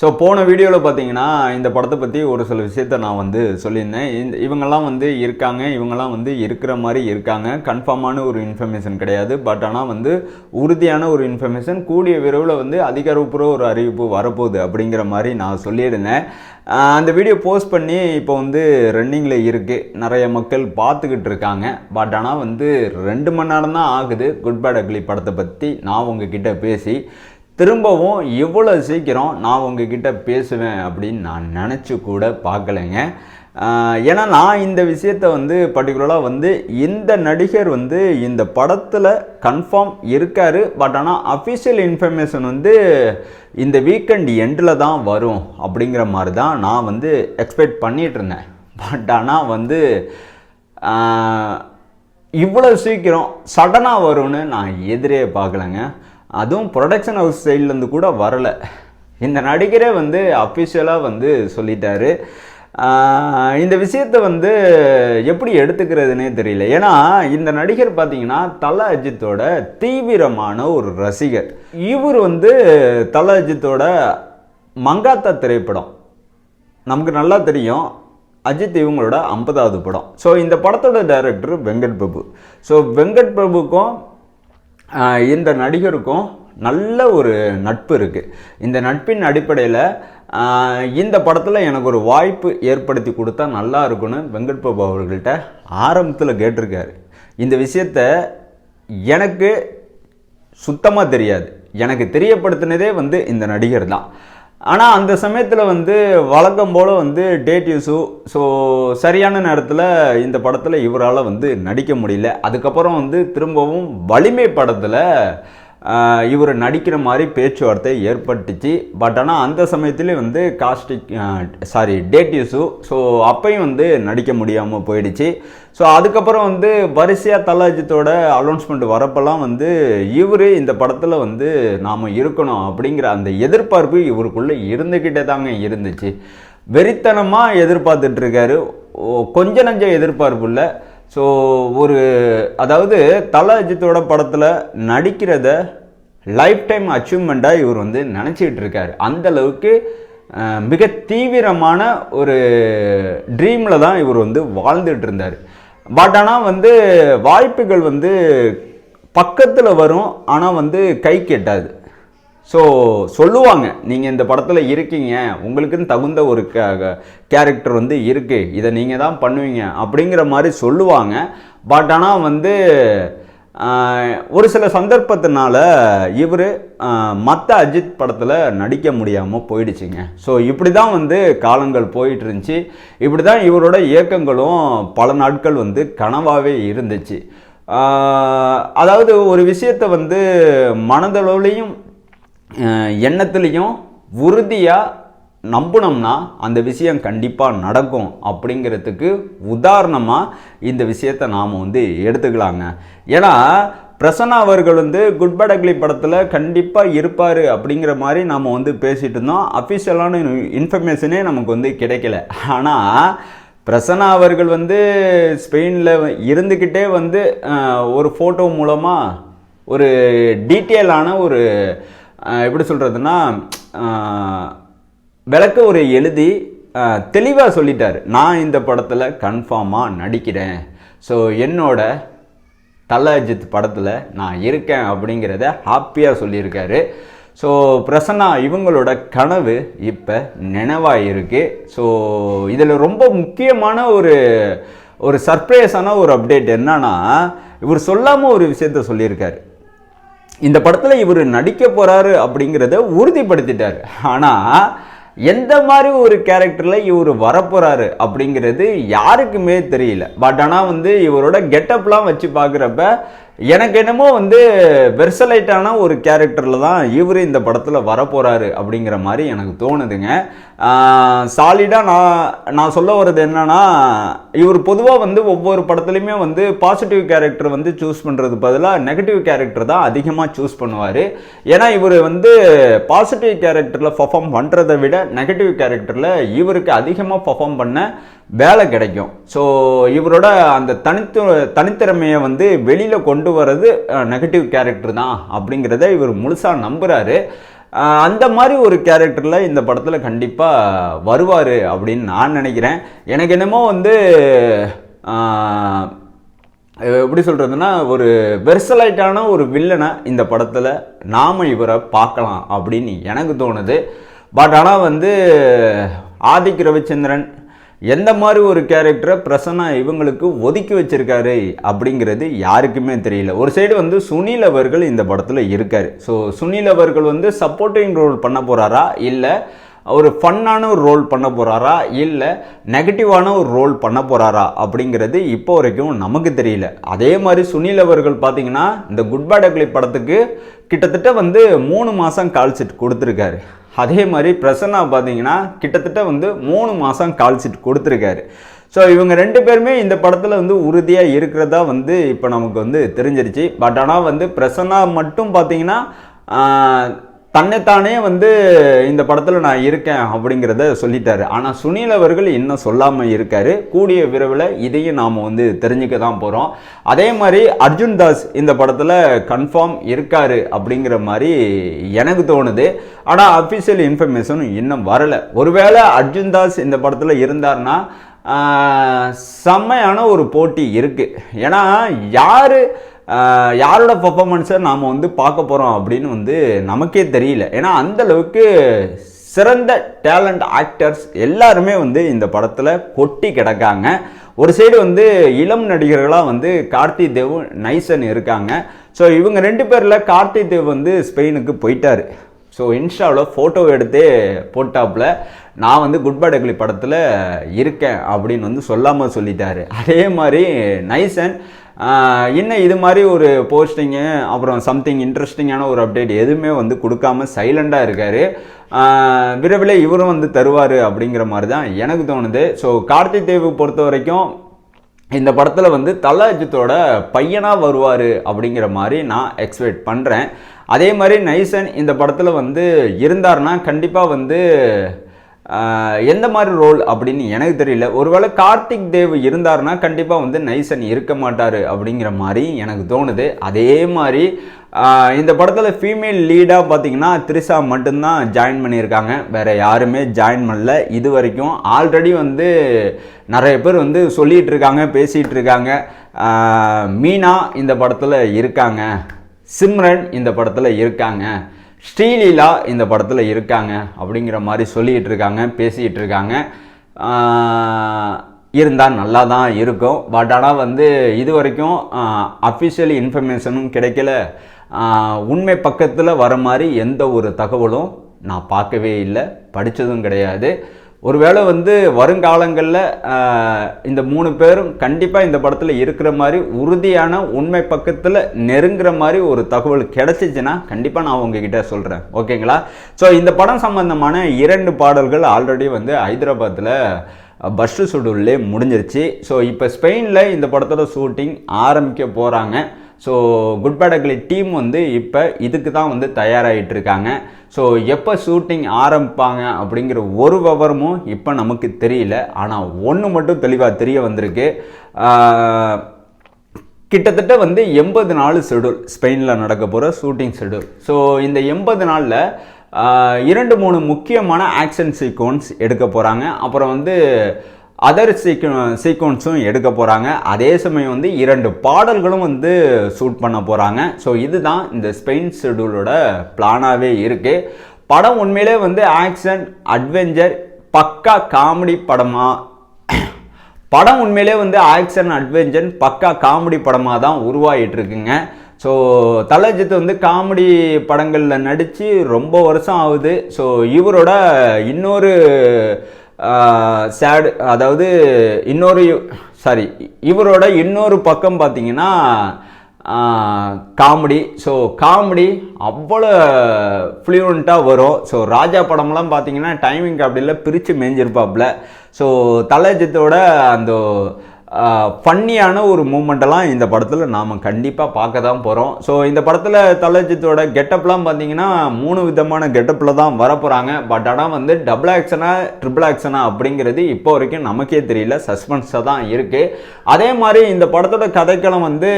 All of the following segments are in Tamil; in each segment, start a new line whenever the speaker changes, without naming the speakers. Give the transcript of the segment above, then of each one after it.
ஸோ போன வீடியோவில் பார்த்தீங்கன்னா இந்த படத்தை பற்றி ஒரு சில விஷயத்த நான் வந்து சொல்லியிருந்தேன். இந்த இவங்கெல்லாம் வந்து இருக்காங்க இவங்கெல்லாம் வந்து இருக்கிற மாதிரி இருக்காங்க. கன்ஃபார்மான ஒரு இன்ஃபர்மேஷன் கிடையாது. பட் ஆனால் வந்து உறுதியான ஒரு இன்ஃபர்மேஷன் கூடிய விரைவில் வந்து அதிகாரப்பூர்வ ஒரு அறிவிப்பு வரப்போகுது அப்படிங்கிற மாதிரி நான் சொல்லியிருந்தேன். அந்த வீடியோ போஸ்ட் பண்ணி இப்போ வந்து ரன்னிங்கில் இருக்குது நிறைய மக்கள் பார்த்துக்கிட்டு இருக்காங்க. பட் ஆனால் வந்து ரெண்டு மணி நேரம் தான் ஆகுது. குட் பேட் அக்லி படத்தை பற்றி நான் உங்ககிட்ட பேசி திரும்பவும் இவ்வளோ சீக்கிரம் நான் உங்ககிட்ட பேசுவேன் அப்படின்னு நான் நினச்சி கூட பார்க்கலைங்க. ஏன்னா நான் இந்த விஷயத்தை வந்து பர்டிகுலராக வந்து இந்த நடிகர் வந்து இந்த படத்தில் கன்ஃபார்ம் இருக்காரு. பட் ஆனால் அஃபிஷியல் இன்ஃபர்மேஷன் வந்து இந்த வீக்கெண்ட் எண்டில் தான் வரும் அப்படிங்கிற மாதிரி தான் நான் வந்து எக்ஸ்பெக்ட் பண்ணிகிட்டு இருந்தேன். பட் ஆனால் வந்து இவ்வளோ சீக்கிரம் சடனாக வரும்னு நான் எதிரே பார்க்கலங்க. அதுவும் ப்ரொடக்ஷன் ஹவுஸ் சைட்லேருந்து கூட வரல. இந்த நடிகரே வந்து அஃபிஷியலாக வந்து சொல்லிட்டாரு. இந்த விஷயத்தை வந்து எப்படி எடுத்துக்கிறதுனே தெரியல. ஏன்னா இந்த நடிகர் பார்த்தீங்கன்னா தல அஜித்தோட தீவிரமான ஒரு ரசிகர். இவர் வந்து தல அஜித்தோட மங்காத்தா திரைப்படம். நமக்கு நல்லா தெரியும். அஜித் இவங்களோட ஐம்பதாவது படம். ஸோ இந்த படத்தோட டைரக்டர் வெங்கட் பிரபு. ஸோ வெங்கட் பிரபுக்கும் இந்த நடிகருக்கும் நல்ல ஒரு நட்பு இருக்குது இந்த நட்பின் அடிப்படையில் இந்த படத்தில் எனக்கு ஒரு வாய்ப்பு ஏற்படுத்தி கொடுத்தா நல்லா இருக்கும்னு வெங்கட் பாபு அவர்கள்ட்ட ஆரம்பத்தில் கேட்டிருக்காரு. இந்த விஷயத்த எனக்கு சுத்தமாக தெரியாது. எனக்கு தெரியப்படுத்தினதே வந்து இந்த நடிகர் தான் ஆனால் அந்த சமயத்தில் வந்து வழக்கம் போல் வந்து டேட் யூஸு ஸோ சரியான நேரத்தில் இந்த படத்தில் இவரால் வந்து நடிக்க முடியல. அதுக்கப்புறம் வந்து திரும்பவும் வலிமை படத்தில் இவர் நடிக்கிற மாதிரி பேச்சுவார்த்தை ஏற்பட்டுச்சு. பட் ஆனால் அந்த சமயத்துலேயே வந்து casting sorry date issue. So அப்பையும் வந்து நடிக்க முடியாமல் போயிடுச்சு. ஸோ அதுக்கப்புறம் வந்து வரிசையாக தலாஜித்தோட அனௌன்ஸ்மெண்ட் வரப்பெல்லாம் வந்து இவர் இந்த படத்தில் வந்து நாம் இருக்கணும் அப்படிங்கிற அந்த எதிர்பார்ப்பு இவருக்குள்ளே இருந்துக்கிட்டே தாங்க இருந்துச்சு. வெறித்தனமாக எதிர்பார்த்துட்ருக்காரு ஓ- கொஞ்ச நஞ்ச எதிர்பார்ப்பு இல்லை. ஸோ ஒரு அதாவது தல அஜித்தோட படத்தில் நடிக்கிறத லைஃப் டைம் அச்சீவ்மெண்ட்டாக இவர் வந்து நினச்சிக்கிட்டு இருக்கார். அந்த அளவுக்கு மிக தீவிரமான ஒரு ட்ரீமில் தான் இவர் வந்து வாழ்ந்துட்டு இருந்தார். பட் ஆனால் வந்து வாய்ப்புகள் வந்து பக்கத்தில் வரும் ஆனால் வந்து கை கெட்டாது. ஸோ சொல்லுவாங்க நீங்கள் இந்த படத்தில் இருக்கீங்க உங்களுக்குன்னு தகுந்த ஒரு கேரக்டர் வந்து இருக்குது இதை நீங்கள் தான் பண்ணுவீங்க. அப்படிங்கிற மாதிரி சொல்லுவாங்க. பட் ஆனால் வந்து ஒரு சில சந்தர்ப்பத்தினால இவர் மற்ற அஜித் படத்தில் நடிக்க முடியாமல் போயிடுச்சுங்க. ஸோ இப்படி தான் வந்து காலங்கள் போயிட்டு இருந்துச்சு இப்படி தான் இவரோட இயக்கங்களும் பல நாட்கள் வந்து கனவாகவே இருந்துச்சு. அதாவது ஒரு விஷயத்தை வந்து மனதளவுலையும் எண்ணத்துலேயும் உறுதியாக நம்பினோம்னா அந்த விஷயம் கண்டிப்பாக நடக்கும் அப்படிங்கிறதுக்கு உதாரணமாக இந்த விஷயத்தை நாம் வந்து எடுத்துக்கலாங்க. ஏன்னா பிரசன்னா அவர்கள் வந்து குட் பேட் அக்லி படத்தில் கண்டிப்பாக இருப்பார் அப்படிங்கிற மாதிரி நாம் வந்து பேசிகிட்டு இருந்தோம். அஃபிஷியலான இன்ஃபர்மேஷனே நமக்கு வந்து கிடைக்கல. ஆனால் பிரசன்னா அவர்கள் வந்து ஸ்பெயினில் இருந்துக்கிட்டே வந்து ஒரு ஃபோட்டோ மூலமாக ஒரு டீட்டெயிலான ஒரு எப்படி சொல்கிறதுனா விளக்க ஒரு எழுதி தெளிவாக சொல்லிட்டார். நான் இந்த படத்தில் கன்ஃபார்மாக நடிக்கிறேன். ஸோ என்னோட தல அஜித் படத்தில் நான் இருக்கேன் அப்படிங்கிறத ஹாப்பியாக சொல்லியிருக்காரு. ஸோ பிரசன்னா இவங்களோட கனவு இப்போ நினைவாக இருக்குது ஸோ இதில் ரொம்ப முக்கியமான ஒரு ஒரு சர்ப்ரைஸான ஒரு அப்டேட் என்னன்னா இவர் சொல்லாமல் ஒரு விஷயத்த சொல்லியிருக்காரு. இந்த படத்தில் இவர் நடிக்க போகிறாரு அப்படிங்கிறத உறுதிப்படுத்திட்டார். ஆனால் எந்த மாதிரி ஒரு கேரக்டரில் இவர் வரப்போகிறாரு அப்படிங்கிறது யாருக்குமே தெரியல. பட் ஆனால் வந்து இவரோட கெட்டப்லாம் வச்சு பார்க்குறப்ப எனக்கு என்னமோ வந்து வெர்சலைட்டான ஒரு கேரக்டரில் தான் இவர் இந்த படத்தில் வரப்போகிறாரு அப்படிங்கிற மாதிரி எனக்கு தோணுதுங்க. சாலிடாக நான் நான் சொல்ல வர்றது என்னென்னா இவர் பொதுவாக வந்து ஒவ்வொரு படத்துலையுமே வந்து பாசிட்டிவ் கேரக்டர் வந்து சூஸ் பண்ணுறது பதிலாக நெகட்டிவ் கேரக்டர் தான் அதிகமாக சூஸ் பண்ணுவார். ஏன்னா இவர் வந்து பாசிட்டிவ் கேரக்டரில் பர்ஃபார்ம் பண்ணுறதை விட நெகட்டிவ் கேரக்டரில் இவருக்கு அதிகமாக பர்ஃபார்ம் பண்ண வேலை கிடைக்கும். ஸோ இவரோட அந்த தனித்து தனித்திறமையை வந்து வெளியில் கொண்டு வர்றது நெகட்டிவ் கேரக்டர் தான் அப்படிங்கிறத இவர் முழுசாக நம்புகிறாரு அந்த மாதிரி ஒரு கேரக்டரில் இந்த படத்தில் கண்டிப்பாக வருவார் அப்படின்னு நான் நினைக்கிறேன். எனக்கு என்னமோ வந்து எப்படி சொல்கிறதுனா ஒரு வெர்சலைட்டான ஒரு வில்லனை இந்த படத்தில் நாம் இவரை பார்க்கலாம் அப்படின்னு எனக்கு தோணுது. பட் ஆனால் வந்து ஆதிக் ரவிச்சந்திரன் எந்த மாதிரி ஒரு கேரக்டரை பிரசன்னா இவங்களுக்கு ஒதுக்கி வச்சிருக்காரு அப்படிங்கிறது யாருக்குமே தெரியல. ஒரு சைடு வந்து சுனில் அவர்கள் இந்த படத்தில் இருக்கார். ஸோ சுனில் அவர்கள் வந்து சப்போர்ட்டிங் ரோல் பண்ண போகிறாரா இல்லை ஒரு ஃபன்னான ஒரு ரோல் பண்ண போகிறாரா இல்லை நெகட்டிவான ஒரு ரோல் பண்ண போகிறாரா அப்படிங்கிறது இப்போ வரைக்கும் நமக்கு தெரியல. அதே மாதிரி சுனில் அவர்கள் பார்த்தீங்கன்னா இந்த குட் பேட் அக்லி படத்துக்கு கிட்டத்தட்ட வந்து மூணு மாதம் கால் கொடுத்துருக்காரு. அதே மாதிரி பிரசன்னா பார்த்தீங்கன்னா கிட்டத்தட்ட வந்து மூணு மாதம் கால் கொடுத்துருக்காரு. ஸோ இவங்க ரெண்டு பேருமே இந்த படத்தில் வந்து உறுதியாக இருக்கிறதா வந்து இப்போ நமக்கு வந்து தெரிஞ்சிருச்சு. பட் ஆனால் வந்து பிரசன்னா மட்டும் பார்த்தீங்கன்னா தன்னைத்தானே வந்து இந்த படத்தில் நான் இருக்கேன் அப்படிங்கிறத சொல்லிட்டாரு. ஆனால் சுனில் அவர்கள் இன்னும் சொல்லாமல் இருக்காரு. கூடிய விரைவில் இதையும் நாம் வந்து தெரிஞ்சுக்க தான் போகிறோம் அதே மாதிரி அர்ஜுன் தாஸ் இந்த படத்தில் கன்ஃபார்ம் இருக்காரு அப்படிங்கிற மாதிரி எனக்கு தோணுது. ஆனால் அஃபிஷியல் இன்ஃபர்மேஷன் இன்னும் வரலை. ஒருவேளை அர்ஜுன் தாஸ் இந்த படத்தில் இருந்தார்னா செம்மையான ஒரு போட்டி இருக்குது ஏன்னா யார் யாரோட பர்ஃபாமன்ஸை நாம் வந்து பார்க்க போகிறோம் அப்படின்னு வந்து நமக்கே தெரியல. ஏன்னா அந்த அளவுக்கு சிறந்த டேலண்ட் ஆக்டர்ஸ் எல்லாருமே வந்து இந்த படத்தில் கொட்டி கிடக்காங்க. ஒரு சைடு வந்து இளம் நடிகர்களாக வந்து கார்த்தி தேவ் நைசன் இருக்காங்க. ஸோ இவங்க ரெண்டு பேரில் கார்த்தி தேவ் வந்து ஸ்பெயினுக்கு போயிட்டார். ஸோ இன்ஸ்டாவில் ஃபோட்டோ எடுத்து போட்டாப்புல நான் வந்து குட் பை டக்லி படத்தில் இருக்கேன் அப்படின்னு வந்து சொல்லாமல் சொல்லிட்டாரு. அதே மாதிரி நைசன் என்ன இது மாதிரி ஒரு போஸ்டிங்கு அப்புறம் சம்திங் இன்ட்ரெஸ்டிங்கான ஒரு அப்டேட் எதுவுமே வந்து கொடுக்காம சைலண்டாக இருக்கார். விரைவில் இவரும் வந்து தருவார் அப்படிங்கிற மாதிரி தான் எனக்கு தோணுது. ஸோ கார்த்தி தேவு பொறுத்த வரைக்கும் இந்த படத்தில் வந்து தலாஜித்தோட பையனாக வருவார் அப்படிங்கிற மாதிரி நான் எக்ஸ்பெக்ட் பண்ணுறேன் அதே மாதிரி நைசன் இந்த படத்தில் வந்து இருந்தார்னா கண்டிப்பாக வந்து எந்த மாதிரி ரோல் அப்படின்னு எனக்கு தெரியல. ஒருவேளை கார்த்திக் தேவ் இருந்தார்னா கண்டிப்பாக வந்து நைசன் இருக்க மாட்டார் அப்படிங்கிற மாதிரி எனக்கு தோணுது. அதே மாதிரி இந்த படத்தில் ஃபீமேல் லீடாக பார்த்தீங்கன்னா த்ரிஷா மட்டும்தான் ஜாயின் பண்ணியிருக்காங்க. வேற யாருமே ஜாயின் பண்ணல. இது வரைக்கும் ஆல்ரெடி வந்து நிறைய பேர் வந்து சொல்லிகிட்டு இருக்காங்க பேசிகிட்டு இருக்காங்க. மீனா இந்த படத்தில் இருக்காங்க. சிம்ரன் இந்த படத்தில் இருக்காங்க. ஸ்ரீலீலா இந்த படத்தில் இருக்காங்க அப்படிங்கிற மாதிரி சொல்லிகிட்டு இருக்காங்க பேசிகிட்டு இருக்காங்க. இருந்தால் நல்லா தான் இருக்கும். பட் ஆனால் வந்து இது வரைக்கும் அஃபிஷியல் இன்ஃபர்மேஷனும் கிடைக்கல. உண்மை பக்கத்தில் வர மாதிரி எந்த ஒரு தகவலும் நான் பார்க்கவே இல்லை. படித்ததும் கிடையாது. ஒருவேளை வந்து வருங்காலங்களில் இந்த மூணு பேரும் கண்டிப்பாக இந்த படத்தில் இருக்கிற மாதிரி உறுதியான உண்மை பக்கத்தில் நெருங்குற மாதிரி ஒரு தகவல் கிடச்சிச்சின்னா கண்டிப்பாக நான் உங்ககிட்ட சொல்கிறேன் ஓகேங்களா? ஸோ இந்த படம் சம்பந்தமான இரண்டு பாடல்கள் ஆல்ரெடி வந்து ஹைதராபாத்தில் பஸ்ஸு ஷெடியூல்லே முடிஞ்சிருச்சு. ஸோ இப்போ ஸ்பெயினில் இந்த படத்தோட ஷூட்டிங் ஆரம்பிக்க போகிறாங்க so good bad ugly team வந்து இப்போ இதுக்கு தான் வந்து தயாராகிட்டு இருக்காங்க ஸோ எப்போ ஷூட்டிங் ஆரம்பிப்பாங்க அப்படிங்கிற ஒரு விவரமும் இப்போ நமக்கு தெரியல. ஆனால் ஒன்று மட்டும் தெளிவாக தெரிய வந்திருக்கு. கிட்டத்தட்ட வந்து எண்பது நாள் ஷெடியூல் ஸ்பெயினில் நடக்க போகிற ஷூட்டிங் ஷெடியூல் ஸோ இந்த எண்பது நாளில் இரண்டு மூணு முக்கியமான ஆக்ஷன் சீக்வன்ஸ் எடுக்க போகிறாங்க அப்புறம் வந்து அதர் சீக்கு சீக்வன்ஸும் எடுக்க போகிறாங்க அதே சமயம் வந்து இரண்டு பாடல்களும் வந்து ஷூட் பண்ண போகிறாங்க ஸோ இதுதான் இந்த ஸ்பெயின் ஷெடியூலோட பிளானாகவே இருக்குது படம் உண்மையிலே வந்து ஆக்ஷன் அட்வென்ச்சர் பக்கா காமெடி படமாக படம் உண்மையிலே வந்து ஆக்ஷன் அட்வென்ச்சர் பக்கா காமெடி படமாக தான் உருவாகிட்டு இருக்குங்க. ஸோ தலஜித் வந்து காமெடி படங்களில் நடித்து ரொம்ப வருஷம் ஆகுது. ஸோ இவரோட இன்னொரு சேடு அதாவது இன்னொரு சாரி இவரோட இன்னொரு பக்கம் பார்த்தீங்கன்னா காமெடி. ஸோ காமெடி அவ்வளோ ஃப்ளூயண்ட்டாக வரும். ஸோ ராஜா படம்லாம் பார்த்தீங்கன்னா டைமிங் இல்லை பிரித்து மேய்ஞ்சிருப்பாப்புல ஸோ தலைஜித்தோட அந்த ஃபன்னியான ஒரு மூமெண்ட்டெல்லாம் இந்த படத்தில் நாம் கண்டிப்பாக பார்க்க தான் போகிறோம் ஸோ இந்த படத்தில் தலஜித்தோட கெட்டப்லாம் பார்த்தீங்கன்னா மூணு விதமான கெட்டப்பில் தான் வரப்போகிறாங்க பட் ஆனால் வந்து டபுள் ஆக்ஷனா ட்ரிபிள் ஆக்ஷனா அப்படிங்கிறது இப்போ வரைக்கும் நமக்கே தெரியல. சஸ்பென்ஸாக தான் இருக்குது அதே மாதிரி இந்த படத்தோட கதைக்களம் வந்து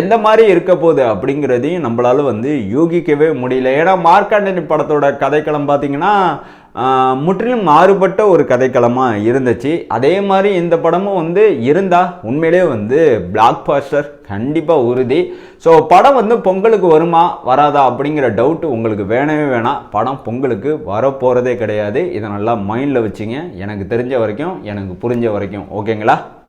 எந்த மாதிரி இருக்க போகுது அப்படிங்கிறதையும் நம்மளால வந்து யூகிக்கவே முடியல. ஏன்னா மார்க்காண்டனி படத்தோட கதைக்களம் பார்த்தீங்கன்னா முற்றிலும் மாறுபட்ட ஒரு கதைக்களமாக இருந்துச்சு. அதே மாதிரி இந்த படமும் வந்து இருந்தால் உண்மையிலே வந்து பிளாக் பாஸ்டர் கண்டிப்பாக உறுதி. ஸோ படம் வந்து பொங்கலுக்கு வருமா வராதா அப்படிங்கிற டவுட் உங்களுக்கு வேணவே வேணாம் படம் பொங்கலுக்கு வரப்போகிறதே கிடையாது. இதை நல்லா மைண்டில் வச்சுங்க. எனக்கு தெரிஞ்ச வரைக்கும் எனக்கு புரிஞ்ச வரைக்கும். ஓகேங்களா